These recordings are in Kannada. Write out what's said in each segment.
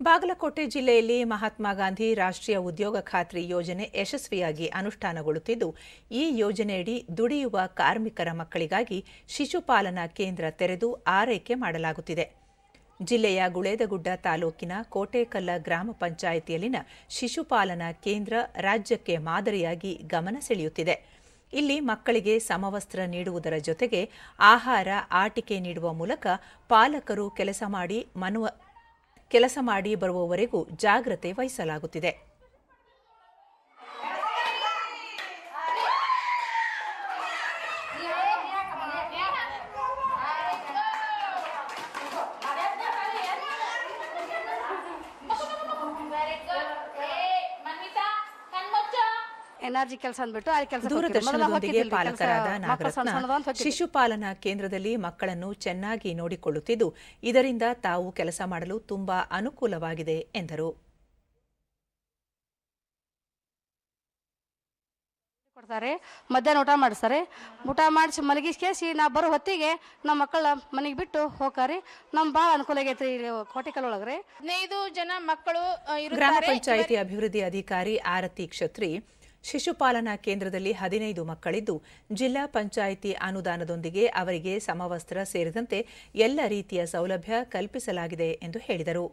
ಬಾಗಲಕೋಟೆ ಜಿಲ್ಲೆಯಲ್ಲಿ ಮಹಾತ್ಮ ಗಾಂಧಿ ರಾಷ್ಟ್ರೀಯ ಉದ್ಯೋಗ ಖಾತ್ರಿ ಯೋಜನೆ ಯಶಸ್ವಿಯಾಗಿ ಅನುಷ್ಠಾನಗೊಳ್ಳುತ್ತಿದ್ದು, ಈ ಯೋಜನೆಯಡಿ ದುಡಿಯುವ ಕಾರ್ಮಿಕರ ಮಕ್ಕಳಿಗಾಗಿ ಶಿಶುಪಾಲನಾ ಕೇಂದ್ರ ತೆರೆದು ಆರೈಕೆ ಮಾಡಲಾಗುತ್ತಿದೆ. ಜಿಲ್ಲೆಯ ಗುಳೇದಗುಡ್ಡ ತಾಲೂಕಿನ ಕೋಟೇಕಲ್ಲ ಗ್ರಾಮ ಪಂಚಾಯಿತಿಯಲ್ಲಿನ ಶಿಶುಪಾಲನಾ ಕೇಂದ್ರ ರಾಜ್ಯಕ್ಕೆ ಮಾದರಿಯಾಗಿ ಗಮನ ಸೆಳೆಯುತ್ತಿದೆ. ಇಲ್ಲಿ ಮಕ್ಕಳಿಗೆ ಸಮವಸ್ತ್ರ ನೀಡುವುದರ ಜೊತೆಗೆ ಆಹಾರ, ಆಟಿಕೆ ನೀಡುವ ಮೂಲಕ ಪಾಲಕರು ಕೆಲಸ ಮಾಡಿ ಮನುವ ಕೆಲಸ ಮಾಡಿ ಬರುವವರೆಗೂ ಜಾಗ್ರತೆ ವಹಿಸಲಾಗುತ್ತಿದೆ. ಎನರ್ಜಿ ಕೆಲಸ ಅಂದ್ಬಿಟ್ಟು ಆ ಕೆಲಸ ದೂರದರ್ಶನದೊಂದಿಗೆ ಪಾಲಕರಾದ ನಾಗರತ್ನ ಶಿಶುಪಾಲನಾ ಕೇಂದ್ರದಲ್ಲಿ ಮಕ್ಕಳನ್ನು ಚೆನ್ನಾಗಿ ನೋಡಿಕೊಳ್ಳುತ್ತಿದ್ದು ಇದರಿಂದ ತಾವು ಕೆಲಸ ಮಾಡಲು ತುಂಬಾ ಅನುಕೂಲವಾಗಿದೆ ಎಂದರು. ಕೊಡ್ತಾರೆ ಮಧ್ಯಾಹ್ನ ಊಟ ಮಾಡಿಸ್ತಾರೆ. ಊಟ ಮಾಡಿಸಿ ಮಲಗಿಸ್ಕೇಸಿ ನಾ ಬರೋ ಹೊತ್ತಿಗೆ ನಮ್ಮ ಮಕ್ಕಳ ಮನೆಗೆ ಬಿಟ್ಟು ಹೋಗ್ತಾರೆ. ನಮ್ ಬಾಳ ಅನುಕೂಲ ಆಗೈತ್ರಿ ಇಲ್ಲಿ ಕೋಟೆಕಲ್ ಒಳಗ್ರಿ ಹದಿನೈದು ಜನ ಮಕ್ಕಳು ಗ್ರಾಮ ಪಂಚಾಯಿತಿ ಅಭಿವೃದ್ಧಿ ಅಧಿಕಾರಿ ಆರತಿ ಕ್ಷತ್ರಿ ಶಿಶುಪಾಲನಾ ಕೇಂದ್ರದಲ್ಲಿ ಹದಿನೈದು ಮಕ್ಕಳಿದ್ದು ಜಿಲ್ಲಾ ಪಂಚಾಯಿತಿ ಅನುದಾನದೊಂದಿಗೆ ಅವರಿಗೆ ಸಮವಸ್ತ್ರ ಸೇರಿದಂತೆ ಎಲ್ಲ ರೀತಿಯ ಸೌಲಭ್ಯ ಕಲ್ಪಿಸಲಾಗಿದೆ ಎಂದು ಹೇಳಿದರು.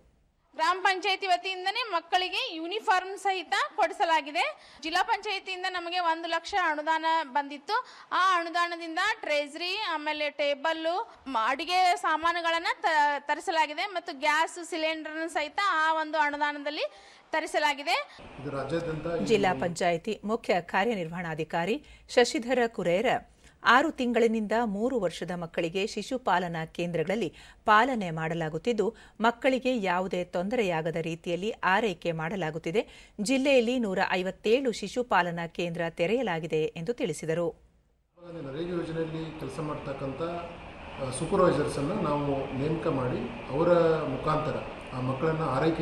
ಗ್ರಾಮ ಪಂಚಾಯತಿ ವತಿಯಿಂದನೇ ಮಕ್ಕಳಿಗೆ ಯೂನಿಫಾರ್ಮ್ ಸಹಿತ ಕೊಡಿಸಲಾಗಿದೆ. ಜಿಲ್ಲಾ ಪಂಚಾಯತಿಯಿಂದ ನಮಗೆ ಒಂದು ಲಕ್ಷ ಅನುದಾನ ಬಂದಿತ್ತು. ಆ ಅನುದಾನದಿಂದ ಟ್ರೆಜರಿ ಆಮೇಲೆ ಟೇಬಲ್ಲು ಮ- ಅಡಿಗೆ ಸಾಮಾನುಗಳನ್ನು ತ- ತರಿಸಲಾಗಿದೆ ಮತ್ತು ಗ್ಯಾಸ್ ಸಿಲಿಂಡರ್ ಸಹಿತ ಆ ಒಂದು ಅನುದಾನದಲ್ಲಿ ತರಿಸಲಾಗಿದೆ. ಜಿಲ್ಲಾ ಪಂಚಾಯಿತಿ ಮುಖ್ಯ ಕಾರ್ಯನಿರ್ವಹಣಾಧಿಕಾರಿ ಶಶಿಧರ ಕುರೇರ ಆರು ತಿಂಗಳಿನಿಂದ ಮೂರು ವರ್ಷದ ಮಕ್ಕಳಿಗೆ ಶಿಶುಪಾಲನಾ ಕೇಂದ್ರಗಳಲ್ಲಿ ಪಾಲನೆ ಮಾಡಲಾಗುತ್ತಿದ್ದು, ಮಕ್ಕಳಿಗೆ ಯಾವುದೇ ತೊಂದರೆಯಾಗದ ರೀತಿಯಲ್ಲಿ ಆರೈಕೆ ಮಾಡಲಾಗುತ್ತಿದೆ. ಜಿಲ್ಲೆಯಲ್ಲಿ ನೂರ ಐವತ್ತೇಳು ಶಿಶುಪಾಲನಾ ಕೇಂದ್ರ ತೆರೆಯಲಾಗಿದೆ ಎಂದು ತಿಳಿಸಿದರು. ನರೇಗಾ ಯೋಜನೆಯಲ್ಲಿ ಕೆಲಸ ಮಾಡ್ತಕ್ಕಂಥ ಸೂಪರ್ವೈಸರ್ಸನ್ನು ನಾವು ನೇಮಕ ಮಾಡಿ ಅವರ ಮುಖಾಂತರ ಆ ಮಕ್ಕಳನ್ನು ಆರೈಕೆ